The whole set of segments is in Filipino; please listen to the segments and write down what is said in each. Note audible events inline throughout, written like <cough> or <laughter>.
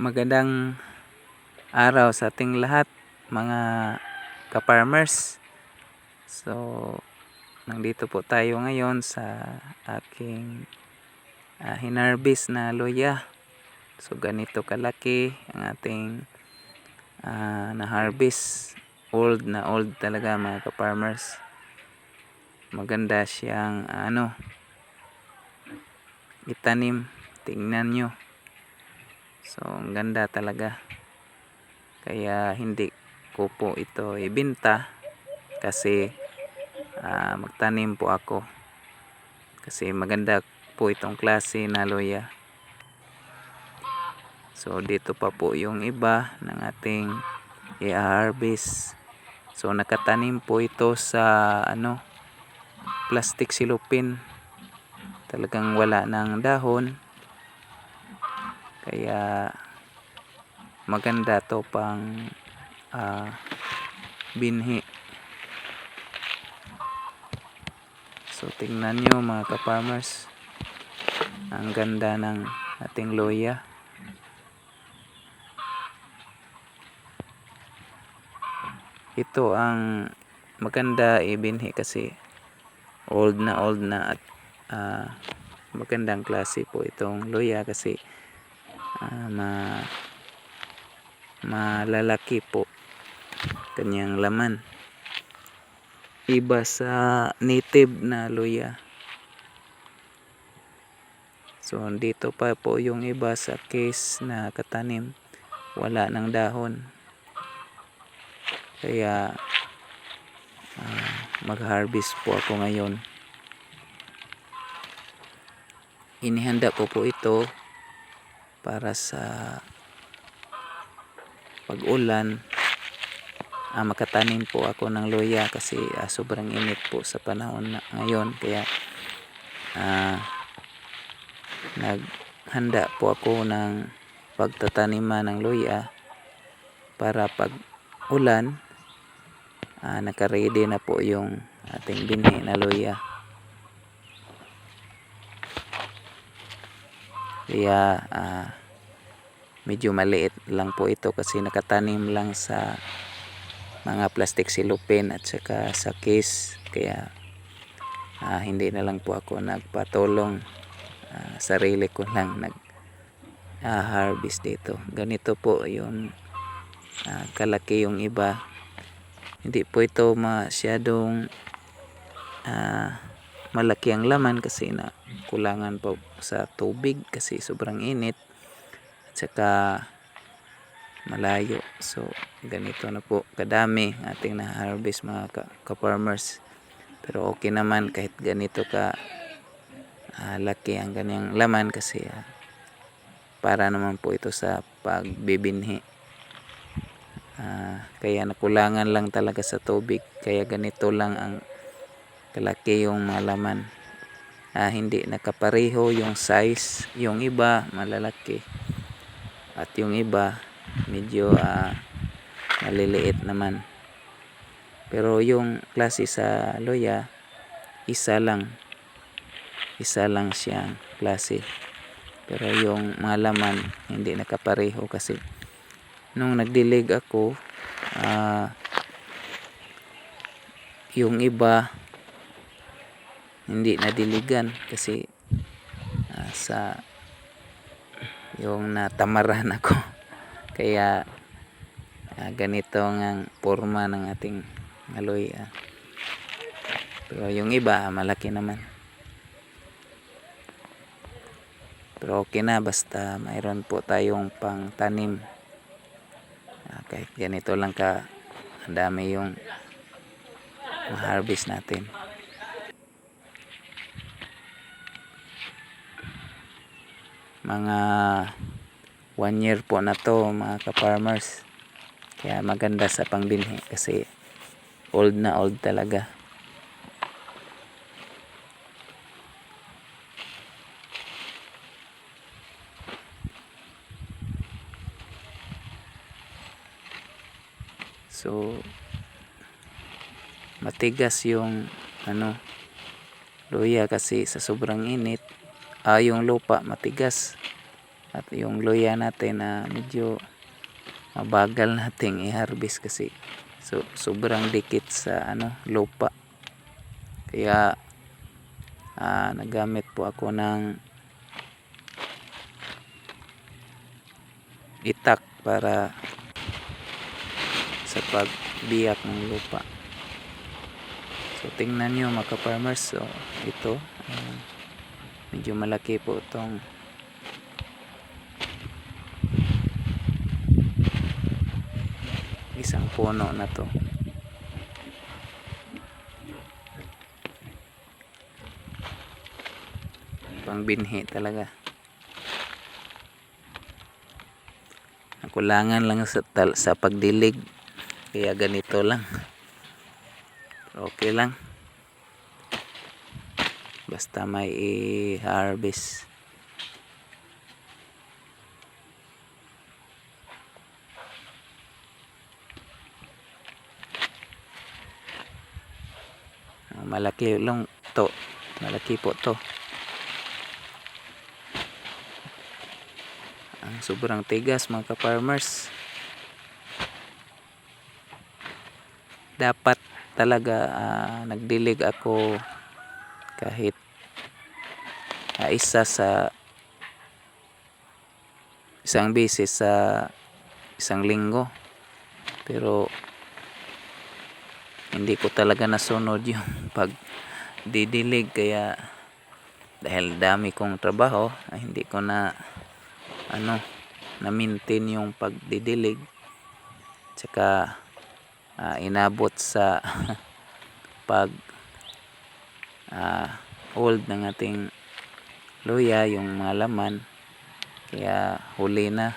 Magandang araw sa ating lahat mga ka-farmers. So, nandito po tayo ngayon sa aking uh, hinarvest na loya. So, ganito kalaki ang ating uh, na-harvest. Old na old talaga mga ka-farmers. Maganda siyang ano itanim. Tingnan nyo. So, ang ganda talaga. Kaya hindi ko po ito ibinta kasi uh, magtanim po ako. Kasi maganda po itong klase na loya. So, dito pa po yung iba ng ating i-harvest. So, nakatanim po ito sa ano plastic silupin. Talagang wala ng dahon kaya maganda to pang uh, binhi. So tingnan nyo mga ka-farmers. Ang ganda ng ating loya ito ang maganda ibinhi kasi old na old na at uh, magandang klase po itong loya kasi uh, ma malalaki po kanyang laman. Iba sa native na luya. So dito pa po yung iba sa case na katanim. Wala ng dahon. Kaya uh, mag harvest po ako ngayon. Inihanda ko po ito para sa pag-ulan. Ah, makatanim po ako ng loya kasi ah, sobrang init po sa panahon na ngayon. Kaya ah, naghanda po ako ng pagtataniman ng loya para pag ulan ah, nakaready na po yung ating binhi na loya kaya uh, medyo maliit lang po ito kasi nakatanim lang sa mga plastic silupin at saka sa case. Kaya uh, hindi na lang po ako nagpatulong. Uh, sarili ko lang nag uh, harvest dito. Ganito po yung uh, kalaki yung iba. Hindi po ito masyadong uh, malaki ang laman kasi na kulangan po sa tubig kasi sobrang init saka malayo. So ganito na po. Kadami ating na harvest mga ka-farmers. Pero okay naman kahit ganito ka uh, laki ang ganyang laman kasi uh, para naman po ito sa pagbibinhi. Uh, kaya nakulangan lang talaga sa tubig. Kaya ganito lang ang kalaki yung mga laman. Ah, hindi nakapareho yung size. Yung iba malalaki at yung iba medyo ah, maliliit naman. Pero yung klase sa loya isa lang. Isa lang siyang klase. Pero yung mga laman hindi nakapareho kasi. Nung nagdilig ako ah, yung iba hindi nadiligan kasi uh, sa yung natamaran <laughs> ako. Kaya uh, ganito ang forma ng ating aloy uh. pero yung iba malaki naman. Pero okay na basta mayroon po tayong pang tanim uh, kahit ganito lang ka dami yung harvest natin mga one year po na to mga ka-farmers. Kaya maganda sa pangbinhi kasi old na old talaga. So matigas yung ano luya kasi sa sobrang init ah, yung lupa matigas At yung luya natin na medyo mabagal nating i-harvest kasi so, sobrang dikit sa ano lupa. Kaya ah, nagamit po ako ng itak para sa pagbiyak ng lupa. So tingnan nyo mga farmers so ito ah, medyo malaki po itong isang puno na to. Pangbinhi talaga. Nakulangan lang sa, sa pagdilig. Kaya ganito lang. Okay lang. Basta may i-harvest. Ah, Malaki lang to. Malaki po to. Ang sobrang tigas mga ka-farmers. Dapat talaga ah, nagdilig ako kahit ah, isa sa isang beses sa isang linggo. Pero hindi ko talaga nasunod yung <laughs> pag didilig kaya dahil dami kong trabaho ay hindi ko na ano na maintain yung pagdidilig tsaka ah, inabot sa <laughs> pag ah, hold ng ating luya yung mga laman. Kaya huli na.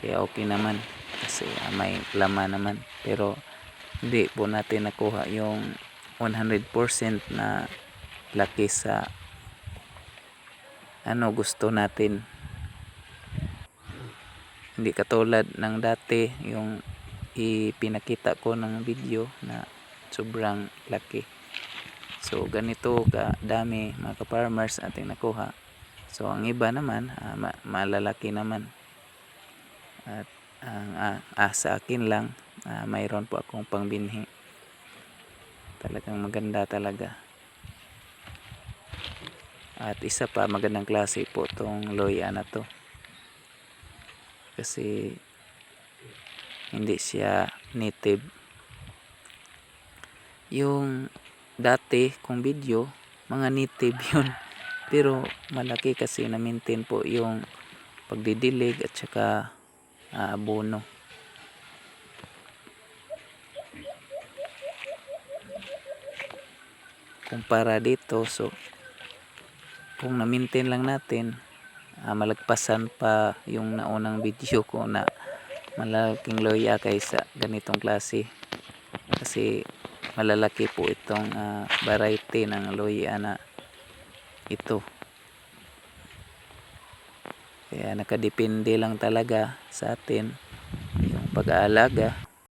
Kaya okay naman. Kasi ah, may laman naman. Pero hindi po natin nakuha yung 100% na laki sa ano gusto natin. Hindi katulad ng dati yung ipinakita ko ng video na sobrang laki so ganito ka dami mga ka-farmers ating nakuha. So ang iba naman ah, ma- malalaki naman. At ang ah, ah, sa akin lang ah, mayroon po akong pangbinhi. Talagang maganda talaga. At isa pa magandang klase po tong loya na to. Kasi hindi siya native. Yung dati kong video mga native <laughs> yun. Pero malaki kasi na maintain po yung pagdidilig at saka abono. Kumpara dito so kung na-maintain lang natin ah, malagpasan pa yung naunang video ko na malalaking loya kaysa ganitong klase. Kasi malalaki po itong ah, variety ng loya na ito. Kaya nakadepende lang talaga sa atin yung pag-aalaga